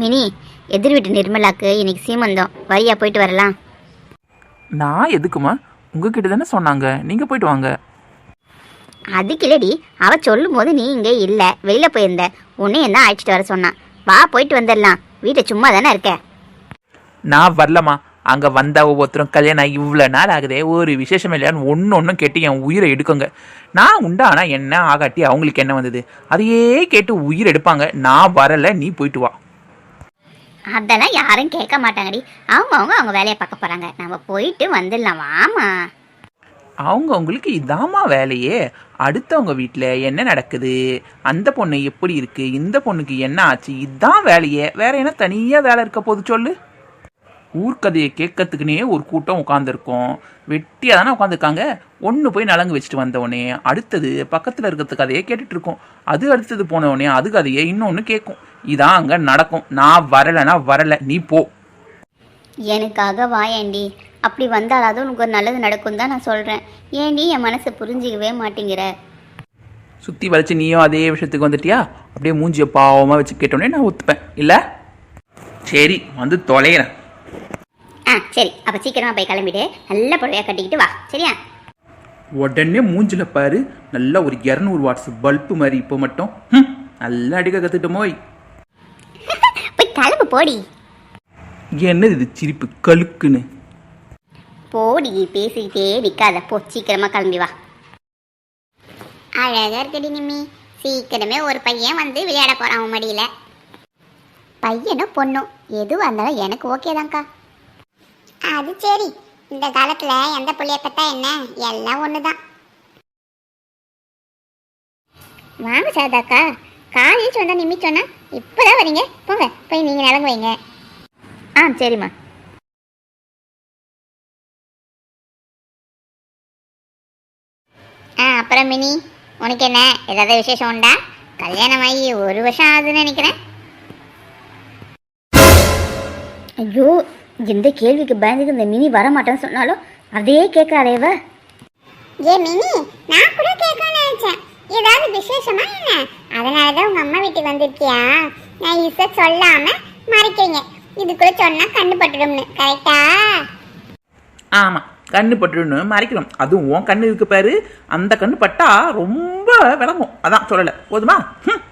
Mini எதிர் வீட்டு நிர்மலாக்கு இன்னைக்கு சீமந்தம். வரியா போயிட்டு வரலாம். நான் எதுக்குமா? உங்ககிட்ட தானே சொன்னாங்க. நீங்கள் போயிட்டு வாங்க. அதுக்கு இல்லடி அவ சொல்லும் போது நீ இங்கே இல்லை. வெளியில் போயிருந்த. உன்னையும் தான் அழைச்சிட்டு வர சொன்னான் வா போயிட்டு வந்துடலாம். வீட்டை சும்மா தானே இருக்க? நான் வரலம்மா. அங்கே வந்த ஒவ்வொருத்தரும் கல்யாணம் இவ்வளோ நாள் ஆகுதே. ஒரு விசேஷம் இல்லையான்னு ஒன்று ஒன்றும் கேட்டு என் உயிரை எடுக்குங்க. நான் உண்டானா என்ன ஆகாட்டி அவங்களுக்கு என்ன வந்தது? அதையே கேட்டு உயிர் எடுப்பாங்க. நான் வரல. நீ போயிட்டு வா. அதெல்லாம் யாரும் கேட்க மாட்டாங்கடி. அவங்க அவங்க அவங்க வேலையை பார்க்க போகிறாங்க நம்ம போயிட்டு வந்துடலாம். வாமா அவங்க அவங்களுக்கு இதாம்மா வேலையே. அடுத்தவங்க வீட்டில் என்ன நடக்குது? அந்த பொண்ணு எப்படி இருக்கு? இந்த பொண்ணுக்கு என்ன ஆச்சு? இதான் வேலையே. வேற என்ன தனியாக வேலை இருக்க போது சொல்லு. ஊர்க்கதையை கேட்கறதுக்குனே ஒரு கூட்டம் உட்காந்துருக்கோம் வெட்டியாக தானே உட்காந்துருக்காங்க ஒன்று போய் நலங்கு வச்சுட்டு வந்தவொடனே அடுத்தது பக்கத்தில் இருக்கிறது கதையை கேட்டுட்டு இருக்கோம். அது அடுத்தது போனவொடனே அது கதையை இன்னொன்று கேட்கும். இதான் அங்கே நடக்கும். நான் வரலைன்னா வரலை. நீ போ. எனக்காக வாயேண்டி அப்படி வந்தாலாவது உனக்கு ஒரு நல்லது நடக்கும் தான் நான் சொல்கிறேன் ஏண்டி என் மனசை புரிஞ்சிக்கவே மாட்டேங்கிற? சுற்றி வளைச்சு நீயும் அதே விஷயத்துக்கு வந்துட்டியா? அப்படியே மூஞ்சியை பாவமாக வச்சு கேட்டோடனே நான் ஒத்துப்பேன். இல்லை? சரி வந்து தொலைகிறேன் ஆ சரி. அப்போ சீக்கிரமாக போய் கிளம்பிடு. நல்ல புடவையாக கட்டிக்கிட்டு வா. சரியா? உடனே மூஞ்சில பாரு. நல்லா ஒரு இரநூறு வாட்ஸ் பல்பு மாதிரி இப்போ மட்டும். ஹம், நல்லா அடிக்க கற்றுட்டோமோய் கிளம்பு போடி. என்னது இது சிரிப்பு? கழுக்குன்னு. போடி பேசிக்கிட்டே நிற்காத போ சீக்கிரமாக கிளம்பி வா. அழகா இருக்கடி நிம்மி. சீக்கிரமே ஒரு பையன் வந்து விளையாட போறான் அவன் மடியில. பையனும் பொண்ணும் எதுவாக இருந்தாலும் எனக்கு ஓகே தான்க்கா. அது சரி. இந்த காலத்துல எந்த புள்ளைய பெத்தா என்ன? எல்லாம் ஒண்ணுதான். வாங்க சாதாக்கா காலேஜ் வந்தா நிம்மி சொன்னா. இப்பதான் வரீங்க? போங்க போய் நீங்க நலங்கு வைங்க. ஆ சரிம்மா. ஆ அப்புறம் மினி உனக்கு என்ன? ஏதாவது விசேஷம் உண்டா? கல்யாணம் ஆகி ஒரு வருஷம் ஆகுதுன்னு நினைக்கிறேன். ஐயோ இந்த கேள்விக்கு பயந்துக்கு இந்த மினி வர மாட்டேன்னு சொன்னாலும் அதே கேட்காதேவ ஏ மினி நான் கூட கேட்கணும்னு நினைச்சேன். ஏதாவது விசேஷமா என்ன? அதனால தான் உங்க அம்மா வீட்டுக்கு வந்திருக்கியா? நான் இச சொல்லாம மறைக்கிறீங்க. இதுக்குள்ள சொன்னா கண்ணு பட்டுடும்னு. கரெக்டா ஆமாம் கண்ணு பட்டுன்னு மறைக்கணும். அதுவும் உன் கண்ணு இருக்கு பாரு. அந்த கண்ணு பட்டா ரொம்ப விளங்கும். அதான் சொல்லலை. போதுமா? ஹம்.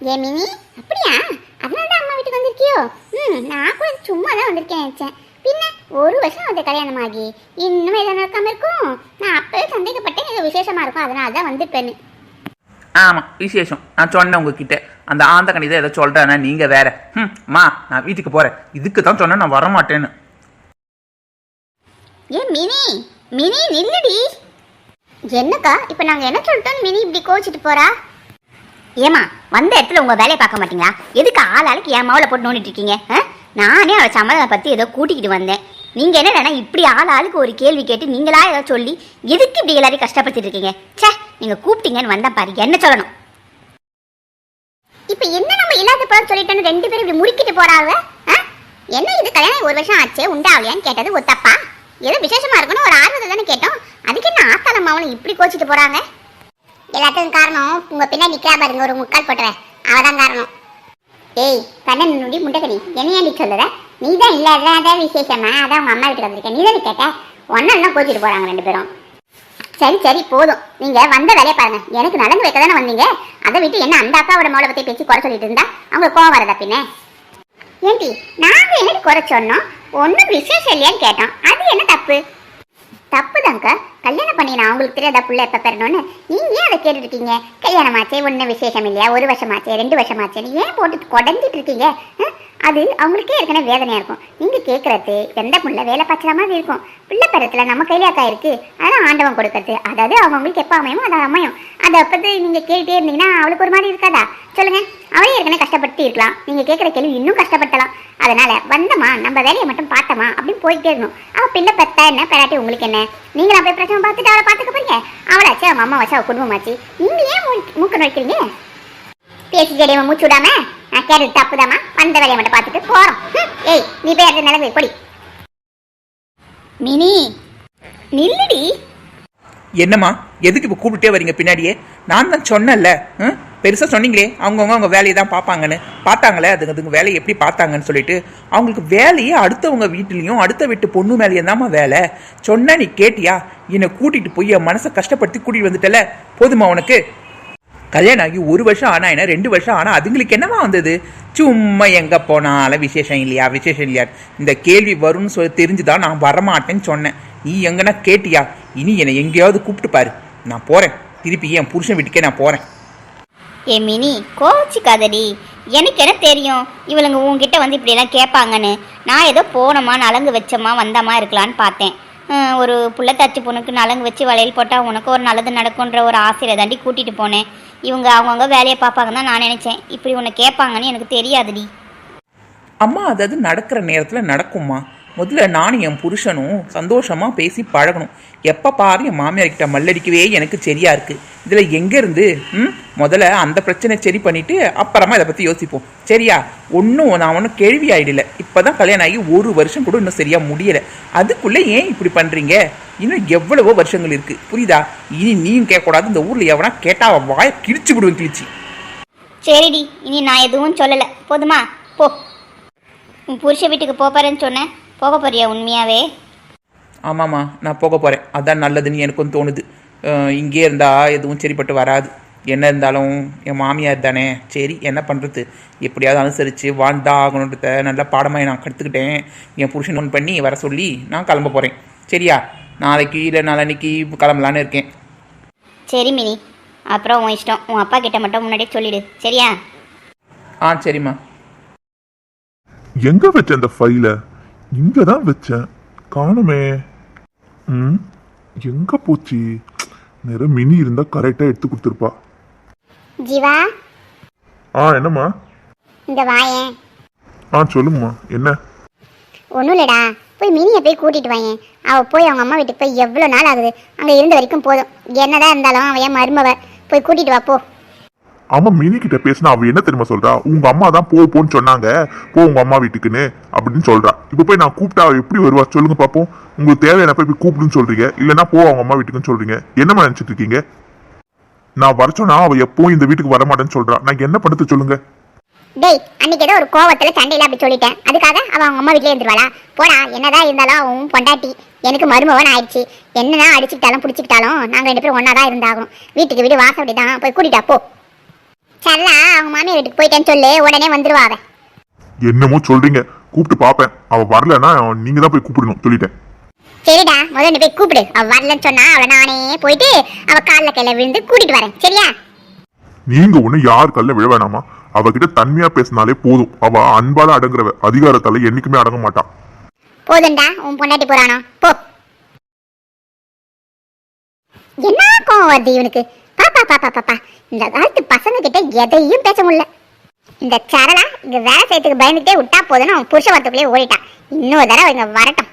ஏ மினி அப்படியா? அதனால தான் அம்மா வீட்டுக்கு வந்திருக்கியோ? ம் நான் கூட சும்மா தான் வந்திருக்கேன் நினைச்சேன். பின்ன ஒரு வருஷம் வந்து கல்யாணம் ஆகி இன்னும் எதுவும் நடக்காம இருக்கும் சந்தேகப்பட்டேன் ஏதோ விசேஷமா இருக்கும். அதனால தான் வந்திருப்பேன்னு. ஆமாம் விசேஷம். நான் சொன்னேன் உங்ககிட்ட. அந்த ஆந்த கணிதம் ஏதோ சொல்கிறேன்னா நீங்கள் வேற. ம் மா நான் வீட்டுக்கு போகிறேன் இதுக்கு தான் சொன்னேன் நான் வரமாட்டேன்னு. ஏ மினி மினி நில்லுடி. என்னக்கா இப்போ நாங்கள் என்ன சொல்லிட்டோம் மினி இப்படி கோச்சிட்டு போறா? ஏமா வந்த இடத்துல உங்க வேலையை பார்க்க மாட்டீங்களா? எதுக்கு ஆள் ஆளுக்கு என் மாவுல போட்டு நோண்டிட்டு இருக்கீங்க? நானே அவளை சம்மதம் பத்தி ஏதோ கூட்டிக்கிட்டு வந்தேன். நீங்க என்ன இப்படி ஆள் ஆளுக்கு ஒரு கேள்வி கேட்டு நீங்களா ஏதாவது சொல்லி எதுக்கு இப்படி எல்லாரையும் கஷ்டப்படுத்திட்டு இருக்கீங்க? ச்சே நீங்க கூப்பிட்டீங்கன்னு வந்தா பாரு என்ன சொல்லணும்? இப்போ என்ன நம்ம இல்லாத பழம் சொல்லிட்டோன்னு ரெண்டு பேரும் இப்படி முறுக்கிட்டு போறாங்க? என்ன இது கல்யாணம் ஒரு வருஷம் ஆச்சு உண்டாவலையான்னு கேட்டது ஒரு தப்பா? ஏதோ விசேஷமா இருக்கணும் ஒரு ஆர்வத்தை தானே கேட்டோம். அதுக்கு என்ன ஆத்தால இப்படி கோச்சிட்டு போறாங்க? எல்லாத்துக்கும் காரணம் உங்க பின்னாடி நிக்கிறா பாருங்க ஒரு முக்கால் போட்டுறேன். அவதான் காரணம். ஏய் கண்ணன் நுடி முண்டகனி என்ன நீ சொல்லுற? நீ தான் இல்லாத விசேஷமா அதான் உங்கள் அம்மா வீட்டுக்கு வந்திருக்கேன். நீ தானே கேட்ட? ஒன்னெல்லாம் கோச்சிட்டு போறாங்க ரெண்டு பேரும். சரி சரி போதும். நீங்க வந்த வேலையை பாருங்க. எனக்கு நடந்து வைக்க தானே வந்தீங்க? அதை விட்டு என்ன அந்த அக்காவோட மோளை பற்றி பேச்சு குறை சொல்லிட்டு இருந்தா? அவங்க கோவம் வரதா பின்ன? ஏண்டி நாங்க என்ன குறை சொன்னோம்? ஒன்றும் விசேஷம் இல்லையான்னு கேட்டோம். அது என்ன தப்பு? தப்பு தாங்க கல்யாணம் பண்ணினா அவங்களுக்கு தெரியாத தெரியாதா புள்ள எப்போ பெறணும்னு? நீங்க ஏன் அதை கேட்டுருக்கீங்க இருக்கீங்க கல்யாணம் ஆச்சே ஒன்றும் விசேஷம் இல்லையா? ஒரு வருஷமாச்சே ரெண்டு வருஷமாச்சே ஏன் போட்டு குடஞ்சிட்டு இருக்கீங்க? அது அவங்களுக்கே ஏற்கனவே வேதனையாக இருக்கும். நீங்க கேட்கறது எந்த புள்ள வேலை பார்த்துற மாதிரி இருக்கும். பிள்ளை பெறத்துல நம்ம கையிலாக்கா இருக்குது அதான் ஆண்டவன் கொடுக்கறது. அதாவது அவங்களுக்கு எப்போ அமையும் அது அமையும். அதை அப்போது நீங்க கேட்டே இருந்தீங்கன்னா அவளுக்கு ஒரு மாதிரி இருக்காதா? சொல்லுங்க. அவளே ஏற்கனவே கஷ்டப்பட்டு இருக்கலாம். நீங்க கேட்குற கேள்வி இன்னும் கஷ்டப்படுத்தலாம் அதனால வந்தமா நம்ம வேலையை மட்டும் பார்த்தோமா அப்படின்னு போயிட்டே இருக்கணும். அவள் பிள்ளை பெத்தா என்ன? பெறாட்டி உங்களுக்கு என்ன? நீங்களாம் போய் கொஞ்சம் பார்த்துட்டு அவளை பார்த்துக்க போறீங்க அவளை அவளாச்சு அவங்க அம்மா வச்சு அவ குடும்பமாச்சு நீங்க ஏன் மூக்க நுழைக்கிறீங்க? பேசி தெரியாம மூச்சு விடாம? நான் கேட்டது தப்புதாம்மா. வந்த வேலையை மட்டும் பார்த்துட்டு போறோம். ஏய் நீ போய் அடுத்த நிலவு பொடி. மினி நில்லுடி. என்னம்மா? எதுக்கு இப்போ கூப்பிட்டே வரீங்க பின்னாடியே? நான் தான் சொன்னேன்ல ம்? பெருசாக சொன்னீங்களே அவங்கவுங்க அவங்க வேலையை தான் பார்ப்பாங்கன்னு. பார்த்தாங்களே அதுங்க அதுங்க வேலையை எப்படி பார்த்தாங்கன்னு சொல்லிட்டு அவங்களுக்கு வேலையே அடுத்தவங்க வீட்லேயும் அடுத்த வீட்டு பொண்ணு மேலேயே தாம்மா வேலை. சொன்னால் நீ கேட்டியா? என்னை கூட்டிகிட்டு போய் என் மனசை கஷ்டப்படுத்தி கூட்டிகிட்டு வந்துட்டல? போதுமா உனக்கு? கல்யாணம் ஆகி ஒரு வருஷம் ஆனால் என்ன? ரெண்டு வருஷம் ஆனால் அதுங்களுக்கு என்னமா வந்தது? சும்மா எங்கே போனாலும் விசேஷம் இல்லையா? விசேஷம் இல்லையா? இந்த கேள்வி வரும்னு சொல்லி தெரிஞ்சுதான் நான் வரமாட்டேன்னு சொன்னேன். நீ எங்கன்னா கேட்டியா? இனி என்னை எங்கேயாவது கூப்பிட்டு பாரு. நான் போகிறேன் திருப்பி என் புருஷன் வீட்டுக்கே நான் போகிறேன் ஏ மினி கோச்சிக்காதடி எனக்கு என்ன தெரியும்? இவளுங்க உங்ககிட்ட வந்து இப்படியெல்லாம் கேட்பாங்கன்னு. நான் ஏதோ போனோமா நலங்கு வச்சோமா வந்தோமா இருக்கலான்னு பார்த்தேன். ஒரு ஒரு புள்ளத்தாச்சி பொண்ணுக்கு நலங்கு வச்சு வளையல் போட்டால் உனக்கு ஒரு நல்லது நடக்குன்ற ஒரு ஆசையில் தாண்டி கூட்டிகிட்டு போனேன். இவங்க அவங்கவுங்க வேலையை பார்ப்பாங்கன்னு தான் நான் நினச்சேன். இப்படி உன்னை கேட்பாங்கன்னு எனக்கு தெரியாதுடி. அம்மா அதாவது நடக்கிற நேரத்தில் நடக்குமா முதல்ல நானும் என் புருஷனும் சந்தோஷமா பேசி பழகணும். எப்போ பாரு என் மாமியார்கிட்ட மல்லடிக்கவே எனக்கு சரியா இருக்கு. இதில் எங்கேருந்து ம்? முதல்ல அந்த பிரச்சனை சரி பண்ணிட்டு அப்புறமா இதை பற்றி யோசிப்போம். சரியா? ஒன்றும் நான் ஒன்றும் கேள்வி ஆயிடல. இப்போ தான் கல்யாணம் ஆகி ஒரு வருஷம் கூட இன்னும் சரியா முடியலை. அதுக்குள்ளே ஏன் இப்படி பண்ணுறீங்க இன்னும் எவ்வளவோ வருஷங்கள் இருக்கு. புரியுதா? இனி நீயும் கேட்கக்கூடாது. இந்த ஊரில் எவனா கேட்டால் அவன் வாயை கிழிச்சு விடுவேன் கிழிச்சு. சரிடி. இனி நான் எதுவும் சொல்லலை. போதுமா? போ. உன் புருஷ வீட்டுக்கு போகிறேன்னு சொன்னேன். போக போறியா உண்மையாவே? ஆமாம்மா நான் போக போகிறேன் அதான் நல்லதுன்னு எனக்கும் தோணுது. இங்கே இருந்தா எதுவும் சரிப்பட்டு வராது. என்ன இருந்தாலும் என் மாமியார் தானே. சரி என்ன பண்ணுறது எப்படியாவது அனுசரித்து வாழ்ந்தா ஆகணுன்றத நல்ல பாடமாக நான் கற்றுக்கிட்டேன் என் புருஷன் ஃபோன் பண்ணி வர சொல்லி நான் கிளம்ப போகிறேன் சரியா? நாளைக்கு இல்லை நாளன்னைக்கு கிளம்பலான்னு இருக்கேன். சரி மினி. அப்புறம் உன் இஷ்டம். உன் அப்பா கிட்ட மட்டும் முன்னாடியே சொல்லிடு. சரியா? ஆ சரிம்மா. எங்க வச்ச அந்த ஃபைல இங்க தான் வச்சேன். காணுமே. ம்? எங்க போச்சு? நேரம் மினி இருந்தா கரெக்டா எடுத்து கொடுத்துருப்பா. ஜீவா? ஆ என்னம்மா? இந்த வாயேன் ஆ சொல்லுங்கம்மா. என்ன? ஒன்றும் இல்லைடா. போய் மினியை போய் கூட்டிட்டு வாயேன். அவள் போய் அவங்க அம்மா வீட்டுக்கு போய் எவ்வளோ நாள் ஆகுது? அங்கே இருந்த வரைக்கும் போதும். என்னதான் இருந்தாலும் அவன் என் மருமவ. போய் கூட்டிட்டு வா போ. அவன் மினி கிட்ட பேசினா அவ என்ன தெரியுமா சொல்றா? உங்க அம்மா தான் போ போன்னு சொன்னாங்க. போ உங்க அம்மா வீட்டுக்குன்னு அப்படின்னு சொல்றா. இப்ப போய் நான் கூப்பிட்டா எப்படி வருவா? சொல்லுங்க பாப்போம். உங்களுக்கு தேவையான போய் கூப்பிடுன்னு சொல்றீங்க. இல்லைன்னா போ அவங்க அம்மா வீட்டுக்குன்னு சொல்றீங்க. என்னம்மா நினைச்சிட்டு இருக்கீங்க? நான் வர சொன்னா அவ எப்பவும் இந்த வீட்டுக்கு வர மாட்டேன்னு சொல்றா. நான் என்ன பண்ணுறது சொல்லுங்க? டேய் அன்னைக்கு ஏதோ ஒரு கோவத்துல சண்டையில அப்படி சொல்லிட்டேன். அதுக்காக அவ அவங்க அம்மா வீட்லயே இருந்துருவாளா? போடா என்னதான் இருந்தாலும் அவன் பொண்டாட்டி. எனக்கு மருமவன் ஆயிடுச்சு. என்னதான் அடிச்சுக்கிட்டாலும் பிடிச்சிக்கிட்டாலும் நாங்க ரெண்டு பேரும் ஒன்னா தான் இருந்தாகணும். வீட்டுக்கு வீடு வாசப்படி தான் போய் கூட்டிட்டா போ. சரலா அவங்க மாமியார் வீட்டுக்கு போயிட்டேன்னு சொல்லு உடனே வந்துருவா என்னமோ சொல்றீங்க. கூப்பிட்டு பாப்பேன். அவ வரலன்னா நீங்க தான் போய் கூப்பிடணும் சொல்லிட்டேன். சரிடா முதல்ல நீ போய் கூப்பிடு. அவ வரலன்னு சொன்னா அவளை நானே போயிட்டு அவ கால்ல கையில விழுந்து கூட்டிட்டு வரேன். சரியா? நீங்க ஒண்ணு யார் கல்ல விழ வேணாமா? அவகிட்ட தன்மையா பேசினாலே போதும். அவ அன்பால அடங்குறவ அதிகாரத்தால என்னைக்குமே அடங்க மாட்டா. போதும்டா உன் பொண்டாட்டி போறானோ. போ. என்ன கோவம் வருது இவனுக்கு? பாப்பா பாப்பா இந்த காலத்து பசங்க கிட்ட எதையும் பேச முடியல. இந்த சரளா இங்க வேலை செய்யறதுக்கு பயந்துட்டே விட்டா போதுன்னு அவன் புருஷ வரத்துக்குள்ளேயே ஓடிட்டான். இன்னொரு தடவை இங்க வரட்டும்.